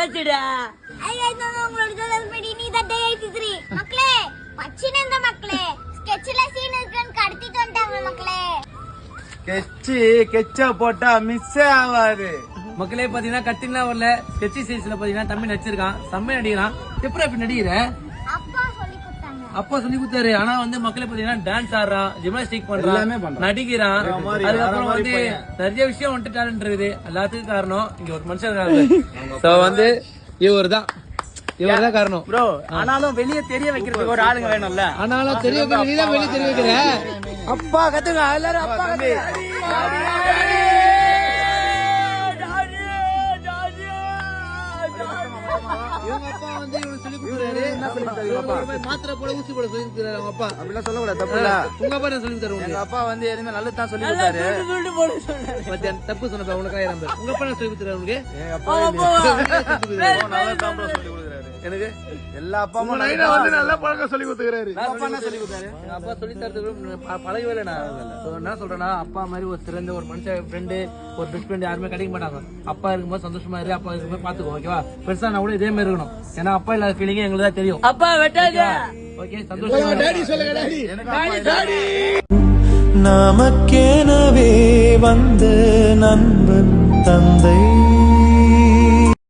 பேசுடா டே eighty three மக்களே மக்களே? ஸ்கெட்ச்ல சீன் இருக்குன்னு கடத்திட்டு வந்துட்டாங்க மக்களே. கெச்சு கெச்சா போட்டா மிஸ் ஆகாது மக்களே பாத்தீங்கன்னா கட்டினா வரல. ஸ்கெட்சி சீஸ்ல பாத்தீங்கன்னா தம்பி நடிச்சிருக்கான். செம்மையா நடிக்கிறான். எப்படி இப்படி நடிக்கிற? அப்பா சொல்லி கொடுத்தாங்க அப்பா சொல்லி கொடுத்தாரு. ஆனா வந்து மக்களே பாத்தீங்கன்னா டான்ஸ் ஆடுறான் ஜிம்னாஸ்டிக் எல்லாமே பண்றான். நடிக்கிறான் அதுக்கப்புறம் வந்து. நிறைய விஷயம் வந்துட்டு டேலண்ட் இருக்குது. எல்லாத்துக்கும் காரணம் இங்க ஒரு மனுஷன் இருக்காரு. சோ வந்து இவர் தான் இவர் தான் காரணம் ப்ரோ ஆனாலும் வெளியே தெரிய வைக்கிறதுக்கு ஒரு ஆளுங்க வேணும்ல. ஆனாலும் தெரிய வைக்கிற நீ தான் வெளியே தெரிய வைக்கிற. அப்பா கத்துங்க எல்லாரும் அப்பா கத்துங்க இவங்க அப்பா வந்து இவனுக்கு சொல்லி கொடுக்குறாரு. மாத்திரை போட ஊசி போட சொல்லி அவங்க அப்பா. அப்படிலாம் சொல்லக்கூடாது தப்பு இல்ல உங்க அப்பா என்ன சொல்லி கொடுத்தாரு எங்க அப்பா வந்து எதுவுமே நல்லது தான் சொல்லி சொன்னாரு. மத்தியானம் தப்பு சொன்னப்ப உனக்கு ஆயிரம் பேர். உங்க அப்பா என்ன சொல்லி கொடுத்தாரு உனக்கு? எங்க அப்பா நல்லா தான் bro சொல்லி கொடுக்குறாரு எனக்கு எல்லா அப்பா அம்மா வந்து நல்ல பழக்கம் சொல்லி கொடுத்துக்கிறாரு. அப்பா என்ன சொல்லி கொடுத்தாரு. எங்க அப்பா சொல்லி தரதுக்கு பழகவே இல்லை நான் என்ன சொல்றேன்னா அப்பா மாதிரி ஒரு சிறந்த ஒரு மனுஷன் ஃப்ரெண்டு ஒரு பெஸ்ட் ஃப்ரெண்ட் யாருமே கிடைக்க மாட்டாங்க. அப்பா இருக்கும்போது சந்தோஷமா இரு அப்பா இருக்கும்போது பாத்துக்கோ ஓகேவா பெருசா நான் கூட இதே மாதிரி இருக்கணும். ஏன்னா அப்பா இல்லாத ஃபீலிங்கே எங்களுக்கு தான் தெரியும். அப்பா வெட்டாத ஓகே சந்தோஷமா இரு. நமக்கெனவே வந்த நண்பன் தந்தை